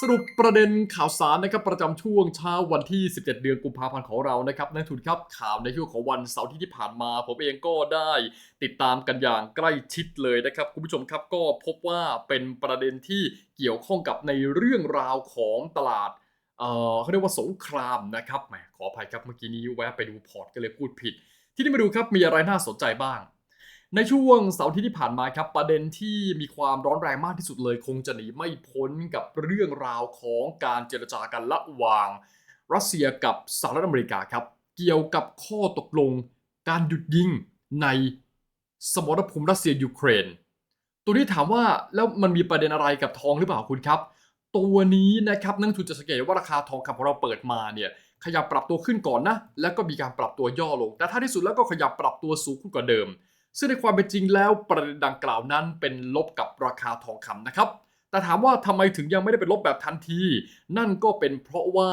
สรุปประเด็นข่าวสารนะครับประจำช่วงเช้าวันที่ 17 เดือนกุมภาพันธ์ของเรานะครับนักทุนครับข่าวในช่วงของวันเสาร์ที่ที่ผ่านมา ผมเองก็ได้ติดตามกันอย่างใกล้ชิดเลยนะครับคุณผู้ชมครับก็พบว่าเป็นประเด็นที่เกี่ยวข้องกับในเรื่องราวของตลาดเอ่อเขาเรียกว่าสงครามนะครับแหมขออภัยครับเมื่อกี้นี้แวะไปดูพอร์ตก็เลยพูดผิด ที่นี่มาดูครับมีอะไรน่าสนใจบ้าง ในช่วงเสาร์ที่ที่ผ่านมาครับประเด็นที่มีความร้อนแรงมากที่สุดเลย คงจะหนีไม่พ้นกับเรื่องราวของการเจรจากันระหว่าง รัสเซียกับสหรัฐอเมริกาครับ เกี่ยวกับข้อตกลงการหยุดยิงในสมรภูมิรัสเซียยูเครน ตัวนี้ถามว่าแล้วมันมีประเด็นอะไรกับทองหรือเปล่าคุณครับ ตัวนี้นะครับนักลงทุนจะสังเกตว่าราคาทองคำของเราเปิดมาเนี่ยขยับปรับตัวขึ้นก่อนนะ แล้วก็มีการปรับตัวย่อลง แต่ท้ายที่สุดแล้วก็ขยับปรับตัวสูงขึ้นกว่าเดิม ซึ่งในความเป็นจริงแล้วประเด็นดังกล่าวนั้นเป็นลบกับราคาทองคำนะครับ แต่ถามว่าทำไมถึงยังไม่ได้เป็นลบแบบทันที นั่นก็เป็นเพราะว่า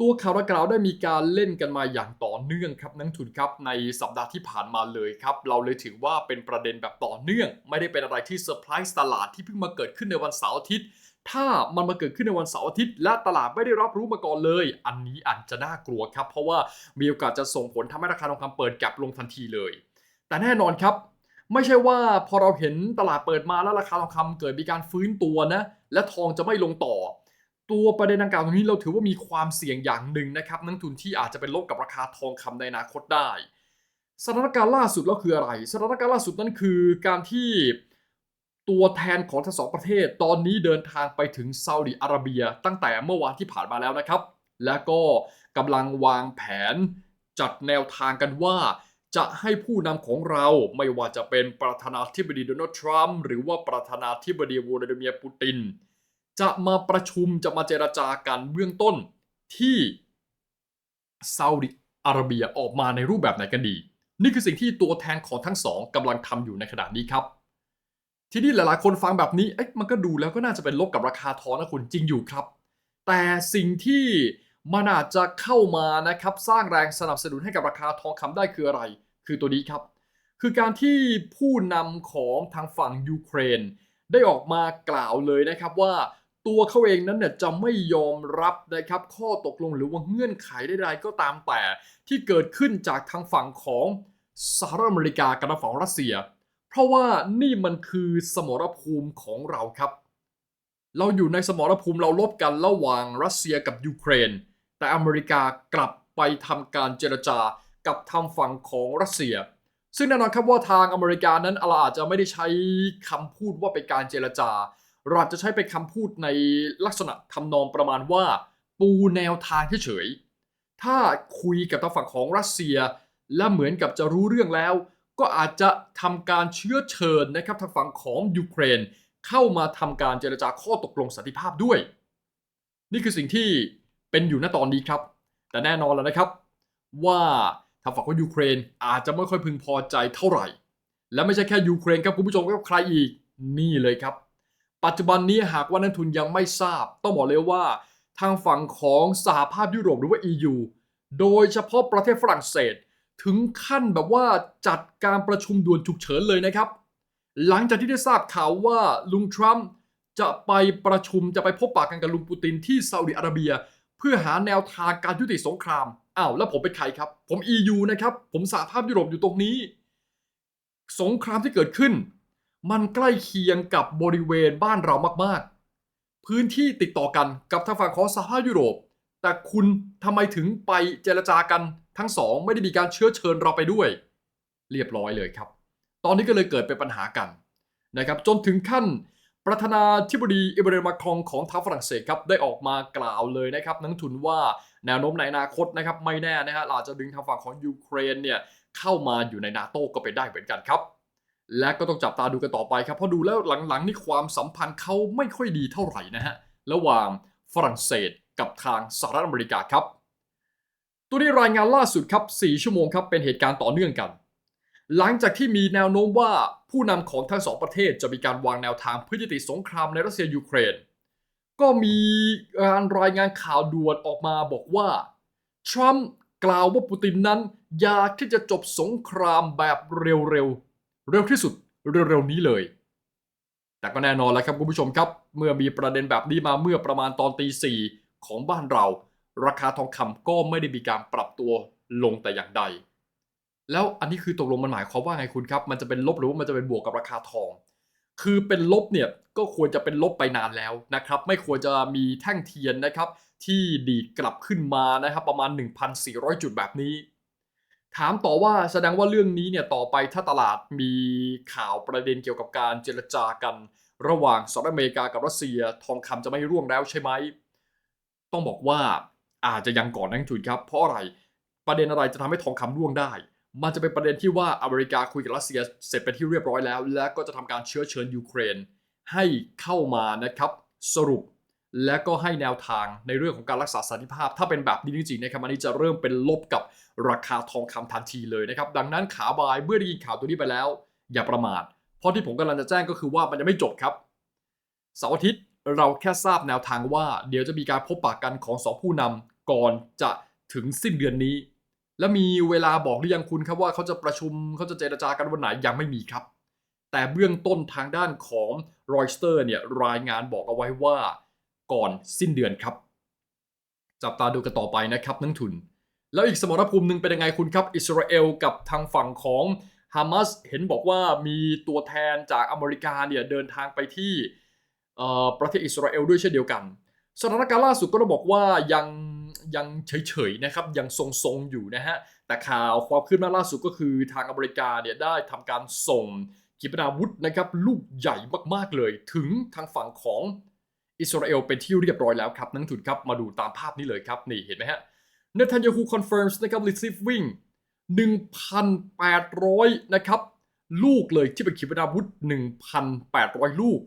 ตัวข่าวดังกล่าวได้มีการเล่นกันมาอย่างต่อเนื่องครับนักทุนครับในสัปดาห์ที่ผ่านมาเลยครับ เราเลยถือว่าเป็นประเด็นแบบต่อเนื่อง ไม่ได้เป็นอะไรที่เซอร์ไพรส์ตลาดที่เพิ่งมาเกิดขึ้นในวันเสาร์อาทิตย์ ถ้ามันมาเกิดขึ้นในวันเสาร์อาทิตย์ และตลาดไม่ได้รับรู้มาก่อนเลย อันนี้อาจจะน่ากลัวครับ เพราะว่ามีโอกาสจะส่งผลทำให้ราคาทองคำเปิดแก็บลงทันทีเลย แต่แน่นอนครับ ไม่ใช่ว่าพอเราเห็นตลาดเปิดมาแล้วราคาทองคำเกิดมีการฟื้นตัวนะ และทองจะไม่ลงต่อ ตัวประเด็นดังกล่าวตรงนี้เราถือว่ามีความเสี่ยงอย่างหนึ่งนะครับนักทุนที่อาจจะเป็นลบกับราคาทองคำในอนาคตได้ สถานการณ์ล่าสุดแล้วคืออะไร สถานการณ์ล่าสุดนั่นคือการที่ตัวแทนของทั้งสองประเทศตอนนี้เดินทางไปถึงซาอุดิอาระเบีย ตั้งแต่เมื่อวานที่ผ่านมาแล้วนะครับ และก็กำลังวางแผนจัดแนวทางกันว่า จะให้ผู้นำของเราไม่ว่าจะเป็นประธานาธิบดีโดนัลด์ทรัมป์หรือว่าประธานาธิบดีวลาดิเมียร์ปูติน จะมาประชุมจะมาเจราจากันเบื้องต้นที่ซาอุดิอาระเบียออกมาในรูปแบบไหนกันดี นี่คือสิ่งที่ตัวแทนของทั้งสองกำลังทำอยู่ในขณะนี้ครับ ทีนี้หลายๆ คนฟังแบบนี้เอ๊ะมันก็ดูแล้วก็น่าจะเป็นลบกับราคาทองนะคุณจริงอยู่ครับ แต่สิ่งที่ มันอาจจะเข้ามานะครับสร้างแรงสนับสนุนให้กับราคาทองคำได้คืออะไร คือตัวนี้ครับ คือการที่ผู้นำของทางฝั่งยูเครน ได้ออกมากล่าวเลยนะครับว่าตัวเขาเองนั้นเนี่ยจะไม่ยอมรับนะครับข้อตกลงหรือว่าเงื่อนไขใดๆก็ตามแต่ ที่เกิดขึ้นจากทางฝั่งของสหรัฐอเมริกากับทางฝั่งรัสเซีย เพราะว่านี่มันคือสมรภูมิของเราครับ เราอยู่ในสมรภูมิเราลบกันระหว่างรัสเซียกับยูเครน แต่อเมริกากลับไปทำการเจรจากับทางฝั่งของรัสเซีย ซึ่งแน่นอนครับว่าทางอเมริกานั้นเราอาจจะไม่ได้ใช้คำพูดว่าเป็นการเจรจาเราอาจจะใช้เป็นคำพูดในลักษณะทำนองประมาณว่า ปูแนวทางเฉยๆถ้าคุยกับทางฝั่งของรัสเซีย และเหมือนกับจะรู้เรื่องแล้ว ก็อาจจะทำการเชื้อเชิญนะครับทางฝั่งของยูเครน เข้ามาทำการเจรจาข้อตกลงสันติภาพด้วย นี่คือสิ่งที่ เป็นอยู่ณตอนนี้ครับ แต่แน่นอนแล้วนะครับ ว่าทางฝั่งของยูเครนอาจจะไม่ค่อยพึงพอใจเท่าไหร่ และไม่ใช่แค่ยูเครนครับคุณผู้ชมครับใครอีกนี่เลยครับ ปัจจุบันนี้หากว่านักทุนยังไม่ทราบ ต้องบอกเลยว่า ทางฝั่งของสหภาพยุโรปหรือว่า EU โดยเฉพาะประเทศฝรั่งเศส ถึงขั้นแบบว่าจัดการประชุมด่วนฉุกเฉินเลยนะครับ หลังจากที่ได้ทราบข่าวว่าลุงทรัมป์จะไปประชุมจะไปพบปะกันกับลุงปูตินที่ซาอุดิอาระเบีย เพื่อหาแนวทางการยุติสงครามอ้าวแล้วผมเป็นใครครับ ผม EU นะครับ ผมสหภาพยุโรปอยู่ตรงนี้ สงครามที่เกิดขึ้น มันใกล้เคียงกับบริเวณบ้านเรามากๆ พื้นที่ติดต่อกันกับทางฝั่งของสหภาพยุโรป แต่คุณทำไมถึงไปเจรจากันทั้งสองไม่ได้มีการเชื้อเชิญเราไปด้วย เรียบร้อยเลยครับ ตอนนี้ก็เลยเกิดเป็นปัญหากันนะครับ จนถึงขั้น ประธานาธิบดีอิบราฮิมมาครองของทางฝรั่งเศสครับได้ออกมากล่าวเลยนะครับนักลงทุนว่าแนวโน้มในอนาคตนะครับไม่แน่นะฮะอาจจะดึงทางฝั่งของยูเครนเนี่ยเข้ามาอยู่ในนาโต้ก็เป็นได้เหมือนกันครับ และก็ต้องจับตาดูกันต่อไปครับเพราะดูแล้วหลังๆนี่ความสัมพันธ์เขาไม่ค่อยดีเท่าไหร่นะฮะระหว่างฝรั่งเศสกับทางสหรัฐอเมริกาครับ ตัวนี้รายงานล่าสุดครับ 4 ชั่วโมงครับเป็นเหตุการณ์ต่อเนื่องกัน หลังจากที่มีแนวโน้มว่าผู้นำของทั้งสองประเทศจะมีการวางแนวทางเพื่อยุติสงครามในรัสเซียยูเครน ก็มีการรายงานข่าวด่วนออกมาบอกว่า ทรัมป์กล่าวว่าปูตินนั้นอยากที่จะจบสงครามแบบเร็วๆ เร็วที่สุดเร็วๆนี้เลย แต่ก็แน่นอนแล้วครับคุณผู้ชมครับ เมื่อมีประเด็นแบบนี้มาเมื่อประมาณตอนตีสี่ของบ้านเรา ราคาทองคำก็ไม่ได้มีการปรับตัวลงแต่อย่างใด แล้วอันนี้คือตกลงมันหมายความว่าไงคุณครับ มันจะเป็นลบหรือว่ามันจะเป็นบวกกับราคาทอง คือเป็นลบเนี่ยก็ควรจะเป็นลบไปนานแล้วนะครับ ไม่ควรจะมีแท่งเทียนนะครับ ที่ดีกลับขึ้นมานะครับ ประมาณ 1,400 จุดแบบนี้ ถามต่อว่าแสดงว่าเรื่องนี้เนี่ยต่อไปถ้าตลาดมีข่าวประเด็นเกี่ยวกับการเจรจากัน ระหว่างสหรัฐอเมริกากับรัสเซีย ทองคำจะไม่ร่วงแล้วใช่ไหมต้องบอกว่าอาจจะยังก่อนนักลงทุนครับ เพราะอะไรประเด็นอะไรจะทำให้ทองคำร่วงได้ มันจะเป็นประเด็นที่ว่าอเมริกาคุยกับรัสเซียเสร็จไปนที่เรียบร้อยแล้ว และก็จะทำการเชื้อเชิญยูเครนให้เข้ามานะครับสรุป และก็ให้แนวทางในเรื่องของการรักษาสันติภาพ ถ้าเป็นแบบนี้จริงๆนะครับอันนี้จะเริ่มเป็นลบกับราคาทองคำทันทีเลยนะครับดังนั้นขาบายเมื่อได้ยินข่าวตัวนี้ไปแล้ว อย่าประมาท เพราะที่ผมกำลังจะแจ้งก็คือว่ามันยังไม่จบครับเสาร์อาทิตย์เราแค่ทราบแนวทางว่า เดี๋ยวจะมีการพบปะกันของสองผู้นำก่อนจะถึงสิ้นเดือนนี้ และมีเวลาบอกหรือยังคุณครับว่าเขาจะประชุมเขาจะเจรจากันวันไหนยังไม่มีครับ แต่เบื้องต้นทางด้านของรอยสเตอร์เนี่ยรายงานบอกเอาไว้ว่าก่อนสิ้นเดือนครับ จับตาดูกันต่อไปนะครับนักทุน แล้วอีกสมรภูมิหนึ่งเป็นยังไงคุณครับ อิสราเอลกับทางฝั่งของฮามาสเห็นบอกว่ามีตัวแทนจากอเมริกาเนี่ยเดินทางไปที่ประเทศอิสราเอลด้วยเช่นเดียวกัน สถานการณ์ล่าสุดก็ต้องบอกว่ายัง ยังเฉยๆนะครับยังทรงๆอยู่นะฮะแต่ข่าวความคืบหน้าล่าสุดก็คือทางอเมริกาเนี่ยได้ทำการส่งขีปนาวุธนะครับลูกใหญ่มากๆเลย ถึงทางฝั่งของอิสราเอลเป็นที่เรียบร้อยแล้วครับนักลงทุนครับมาดูตามภาพนี้เลยครับนี่เห็นไหมฮะเนทันยาฮูคอนเฟิร์มนะครับ receiving 1,800 นะครับ ลูกเลยที่เป็นขีปนาวุธ 1,800 ลูก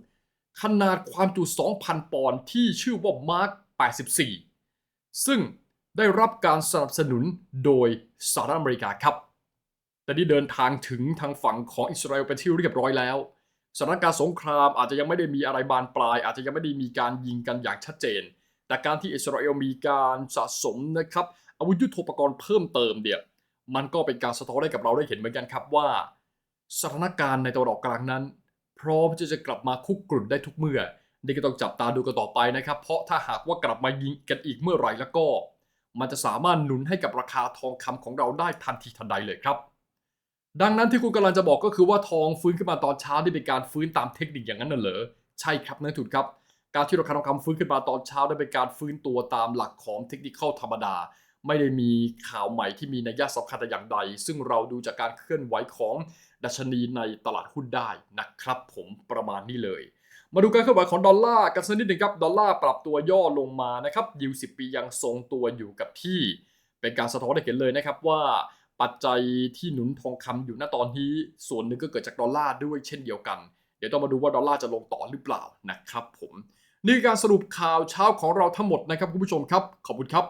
ขนาดความจุ 2,000 ปอนด์ที่ชื่อว่ามาร์ค84 ซึ่งได้รับการสนับสนุนโดยสหรัฐอเมริกาครับ แต่นี่เดินทางถึงทางฝั่งของอิสราเอลเป็นที่เรียบร้อยแล้วสถานการณ์สงครามอาจจะยังไม่ได้มีอะไรบานปลาย อาจจะยังไม่ได้มีการยิงกันอย่างชัดเจน แต่การที่อิสราเอลมีการสะสมนะครับอาวุธยุทโธปกรณ์เพิ่มเติมเนี่ยมันก็เป็นการสะท้อนให้กับเราได้เห็นเหมือนกันครับว่า สถานการณ์ในตะวันออกกลางนั้น พร้อมที่จะกลับมาคุกกรุ่นได้ทุกเมื่อ นี่ก็ต้องจับตาดูกันต่อไปนะครับ เพราะถ้าหากว่ากลับมายิงกันอีกเมื่อไหร่แล้วก็ มันจะสามารถหนุนให้กับราคาทองคำของเราได้ทันทีทันใดเลยครับ ดังนั้นที่คุณกำลังจะบอกก็คือว่าทองฟื้นขึ้นมาตอนเช้านี่เป็นการฟื้นตามเทคนิคอย่างนั้นน่ะเหรอใช่ครับนักทุนครับ การที่ราคาทองคำฟื้นขึ้นมาตอนเช้าได้เป็นการฟื้นตัวตามหลักของเทคนิคธรรมดา ไม่ได้มีข่าวใหม่ที่มีนัยสำคัญแต่อย่างใด ซึ่งเราดูจากการเคลื่อนไหวของดัชนีในตลาดหุ้นได้นะครับ ผมประมาณนี้เลย มาดูการเคลื่อนไหวของดอลลาร์กันสักนิดหนึ่งครับ ดอลลาร์ปรับตัวย่อลงมานะครับยิวสิปียังทรงตัวอยู่กับที่ เป็นการสะท้อนให้เห็นเลยนะครับว่าปัจจัยที่หนุนทองคำอยู่ณตอนนี้ ส่วนหนึ่งก็เกิดจากดอลลาร์ด้วยเช่นเดียวกัน เดี๋ยวต้องมาดูว่าดอลลาร์จะลงต่อหรือเปล่านะครับผมนี่การสรุปข่าวเช้าของเราทั้งหมดนะครับคุณผู้ชมครับ ขอบคุณครับ